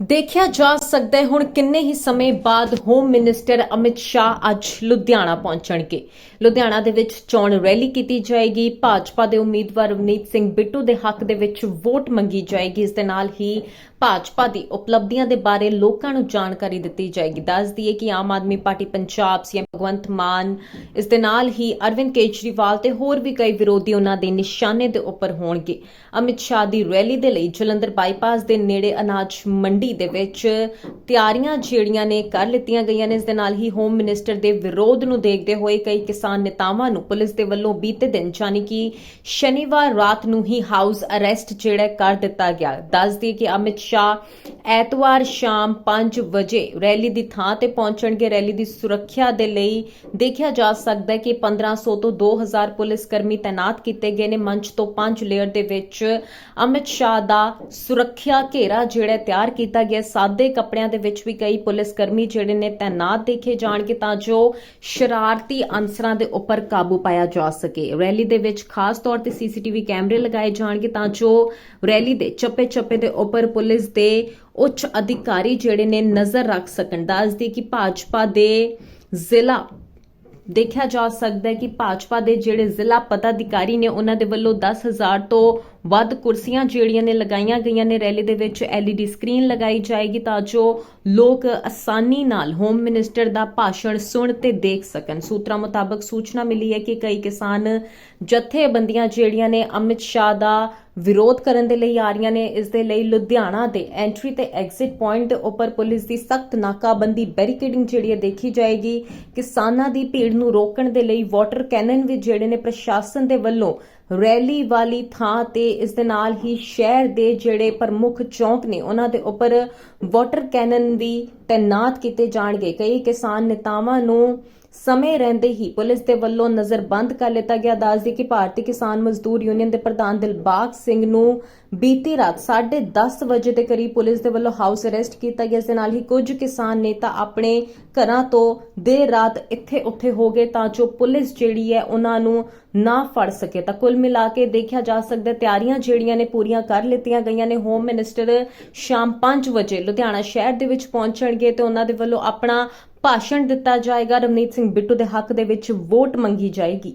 ਦੇਖਿਆ ਜਾ ਸਕਦਾ ਹੈ ਹੁਣ ਕਿੰਨੇ ਹੀ ਸਮੇਂ ਬਾਅਦ ਹੋਮ ਮਿਨਿਸਟਰ ਅਮਿਤ ਸ਼ਾਹ ਅੱਜ ਲੁਧਿਆਣਾ ਪਹੁੰਚਣਗੇ। ਲੁਧਿਆਣਾ ਦੇ ਵਿੱਚ ਚੋਣ ਰੈਲੀ ਕੀਤੀ ਜਾਏਗੀ। ਭਾਜਪਾ ਦੇ ਉਮੀਦਵਾਰ ਰਵਨੀਤ ਸਿੰਘ ਬਿੱਟੂ ਦੇ ਹੱਕ ਦੇ ਵਿੱਚ ਵੋਟ ਮੰਗੀ ਜਾਏਗੀ। ਇਸ ਦੇ ਨਾਲ ਹੀ ਭਾਜਪਾ ਦੀ ਉਪਲਬਧੀਆਂ ਦੇ ਬਾਰੇ ਲੋਕਾਂ ਨੂੰ ਜਾਣਕਾਰੀ ਦਿੱਤੀ ਜਾਏਗੀ। ਦੱਸ ਦਈਏ ਕਿ ਆਮ ਆਦਮੀ ਪਾਰਟੀ ਪੰਜਾਬ ਸੀਐਮ ਭਗਵੰਤ ਮਾਨ, ਇਸ ਦੇ ਨਾਲ ਹੀ ਅਰਵਿੰਦ ਕੇਜਰੀਵਾਲ ਤੇ ਹੋਰ ਵੀ ਕਈ ਵਿਰੋਧੀ ਉਹਨਾਂ ਦੇ ਨਿਸ਼ਾਨੇ ਦੇ ਉੱਪਰ ਹੋਣਗੇ। ਅਮਿਤ ਸ਼ਾਹ ਦੀ ਰੈਲੀ ਦੇ ਲਈ ਜਲੰਧਰ ਬਾਈਪਾਸ ਦੇ ਨੇੜੇ ਅਨਾਜ ਮੰਡੀ ਦੇ ਵਿੱਚ ਤਿਆਰੀਆਂ ਜਿਹੜੀਆਂ ਨੇ ਕਰ ਲਿੱਤੀਆਂ ਗਈਆਂ ਨੇ, ਇਸ ਦੇ ਨਾਲ ਹੀ ਹੋਮ ਮਿਨਿਸਟਰ ਦੇ ਵਿਰੋਧ ਨੂੰ ਦੇਖਦੇ ਹੋਏ ਕਈ ਕਿਸਾਨ ਨੇਤਾਵਾਂ ਨੂੰ ਪੁਲਿਸ ਦੇ ਵੱਲੋਂ ਬੀਤੇ ਦਿਨ ਯਾਨੀ ਕਿ ਸ਼ਨੀਵਾਰ ਰਾਤ ਨੂੰ ਹੀ ਹਾਊਸ ਅਰੈਸਟ ਜਿਹੜਾ ਕਰ ਦਿੱਤਾ ਗਿਆ। ਦੱਸ ਦਈਏ ਕਿ ਅਮਿਤ ਸ਼ਾਹ ਐਤਵਾਰ ਸ਼ਾਮ 5 ਵਜੇ ਰੈਲੀ ਦੀ ਥਾਂ ਤੇ ਪਹੁੰਚਣਗੇ। ਰੈਲੀ ਦੀ ਸੁਰੱਖਿਆ ਦੇ ਲਈ ਦੇਖਿਆ ਜਾ ਸਕਦਾ ਹੈ ਕਿ 1500 ਤੋਂ 2000 ਪੁਲਿਸ ਕਰਮੀ ਤਾਇਨਾਤ ਕੀਤੇ ਗਏ ਨੇ। ਮੰਚ ਤੋਂ ਪੰਜ ਲੇਅਰ ਦੇ ਵਿੱਚ ਅਮਿਤ ਸ਼ਾਹ ਦਾ ਸੁਰੱਖਿਆ ਘੇਰਾ ਜਿਹੜਾ ਤਿਆਰ ਕੀਤਾ ਗਿਆ। ਸਾਦੇ ਕੱਪੜਿਆਂ ਦੇ ਵਿੱਚ ਵੀ ਕਈ ਪੁਲਿਸ ਕਰਮੀ ਜਿਹੜੇ ਨੇ ਤਾਇਨਾਤ ਦੇਖੇ ਜਾਣਗੇ ਤਾਂ ਜੋ ਸ਼ਰਾਰਤੀ ਅਨਸਰਾਂ ਦੇ ਉੱਪਰ ਕਾਬੂ ਪਾਇਆ ਜਾ ਸਕੇ। ਰੈਲੀ ਦੇ ਵਿੱਚ ਖਾਸ ਤੌਰ ਤੇ ਸੀਸੀਟੀਵੀ ਕੈਮਰੇ ਲਗਾਏ ਜਾਣਗੇ ਤਾਂ ਜੋ ਰੈਲੀ ਦੇ ਚੱਪੇ-ਚੱਪੇ ਦੇ ਉੱਪਰ ਪੁਲਿਸ ਦੇ ਉੱਚ ਅਧਿਕਾਰੀ ਜਿਹੜੇ ਨੇ ਨਜ਼ਰ ਰੱਖ ਸਕਣ। ਦੱਸਦੀ ਕਿ ਭਾਜਪਾ ਦੇ ਜ਼ਿਲ੍ਹਾ, ਦੇਖਿਆ ਜਾ ਸਕਦਾ ਹੈ ਕਿ ਭਾਜਪਾ ਦੇ ਜਿਹੜੇ ਜ਼ਿਲ੍ਹਾ ਪਦਾਧਿਕਾਰੀ ਨੇ, ਉਹਨਾਂ ਦੇ ਵੱਲੋਂ 10000 ਤੋਂ ਵੱਧ ਕੁਰਸੀਆਂ ਜਿਹੜੀਆਂ ਨੇ ਲਗਾਈਆਂ ਗਈਆਂ ਨੇ ਰੈਲੀ ਦੇ ਵਿੱਚ LED ਸਕਰੀਨ ਲਗਾਈ ਜਾਏਗੀ ਤਾਂ ਜੋ ਲੋਕ ਆਸਾਨੀ ਨਾਲ ਹੋਮ ਮਿਨਿਸਟਰ ਦਾ ਭਾਸ਼ਣ ਸੁਣ ਤੇ ਦੇਖ ਸਕਣ। ਸੂਤਰਾਂ ਮੁਤਾਬਕ ਸੂਚਨਾ ਮਿਲੀ ਹੈ ਕਿ ਕਈ ਕਿਸਾਨ ਜਥੇਬੰਦੀਆਂ ਜਿਹੜੀਆਂ ਨੇ ਅਮਿਤ ਸ਼ਾਹ ਦਾ ਵਿਰੋਧ ਕਰਨ ਦੇ ਲਈ ਆ ਰਹੀਆਂ ਨੇ। ਇਸ ਦੇ ਲਈ ਲੁਧਿਆਣਾ ਦੇ ਐਂਟਰੀ ਤੇ ਐਗਜ਼ਿਟ ਪੁਆਇੰਟ ਦੇ ਉੱਪਰ ਪੁਲਿਸ ਦੀ ਸਖਤ ਨਾਕਾਬੰਦੀ ਬੈਰੀਕੇਡਿੰਗ ਜਿਹੜੀ ਹੈ ਦੇਖੀ ਜਾਏਗੀ। ਕਿਸਾਨਾਂ ਦੀ ਭੀੜ ਨੂੰ ਰੋਕਣ ਦੇ ਲਈ ਵਾਟਰ ਕੈਨਨ ਵੀ ਜਿਹੜੇ ਨੇ ਪ੍ਰਸ਼ਾਸਨ ਦੇ ਵੱਲੋਂ ਰੈਲੀ ਵਾਲੀ ਥਾਂ ਤੇ ਇਸ ਦੇ ਨਾਲ ਹੀ ਸ਼ਹਿਰ ਦੇ ਜਿਹੜੇ ਪ੍ਰਮੁੱਖ ਚੌਂਕ ਨੇ, ਉਹਨਾਂ ਦੇ ਉੱਪਰ ਵਾਟਰ ਕੈਨਨ ਵੀ ਤਾਇਨਾਤ ਕੀਤੇ ਜਾਣਗੇ। ਕਈ ਕਿਸਾਨ ਨੇਤਾਵਾਂ ਨੂੰ ਸਮੇਂ ਰਹਿੰਦੇ ਹੀ ਪੁਲਿਸ ਦੇ ਵੱਲੋਂ ਨਜ਼ਰਬੰਦ ਕਰ ਲਿੱਤਾ ਗਿਆ। ਦੱਸਦੀ ਕਿ ਭਾਰਤੀ ਕਿਸਾਨ ਮਜ਼ਦੂਰ ਯੂਨੀਅਨ ਦੇ ਪ੍ਰਧਾਨ ਦਿਲਬਾਗ ਸਿੰਘ ਨੂੰ ਬੀਤੀ ਰਾਤ 10:30 ਵਜੇ ਦੇ ਕਰੀਬ ਪੁਲਿਸ ਦੇ ਵੱਲੋਂ ਹਾਊਸ ਅਰੈਸਟ ਕੀਤਾ ਗਿਆ। ਇਸ ਦੇ ਨਾਲ ਹੀ ਕੁਝ ਕਿਸਾਨ ਨੇਤਾ ਆਪਣੇ ਘਰਾਂ ਤੋਂ ਦੇਰ ਰਾਤ ਇੱਥੇ ਉੱਥੇ ਹੋ ਗਏ ਤਾਂ ਜੋ ਪੁਲਿਸ ਜਿਹੜੀ ਹੈ ਉਹਨਾਂ ਨੂੰ ਨਾ ਫੜ ਸਕੇ। ਤਾਂ ਕੁੱਲ ਮਿਲਾ ਕੇ ਦੇਖਿਆ ਜਾ ਸਕਦਾ ਤਿਆਰੀਆਂ ਜਿਹੜੀਆਂ ਨੇ ਪੂਰੀਆਂ ਕਰ ਲਿੱਤੀਆਂ ਗਈਆਂ ਨੇ। ਹੋਮ ਮਿਨਿਸਟਰ ਸ਼ਾਮ 5 ਵਜੇ ਲੁਧਿਆਣਾ ਸ਼ਹਿਰ ਦੇ ਵਿੱਚ ਪਹੁੰਚਣਗੇ ਤੇ ਉਹਨਾਂ ਦੇ ਵੱਲੋਂ ਆਪਣਾ ਭਾਸ਼ਣ ਦਿੱਤਾ ਜਾਏਗਾ। ਰਵਨੀਤ ਸਿੰਘ ਬਿੱਟੂ ਦੇ ਹੱਕ ਦੇ ਵਿੱਚ ਵੋਟ ਮੰਗੀ ਜਾਏਗੀ।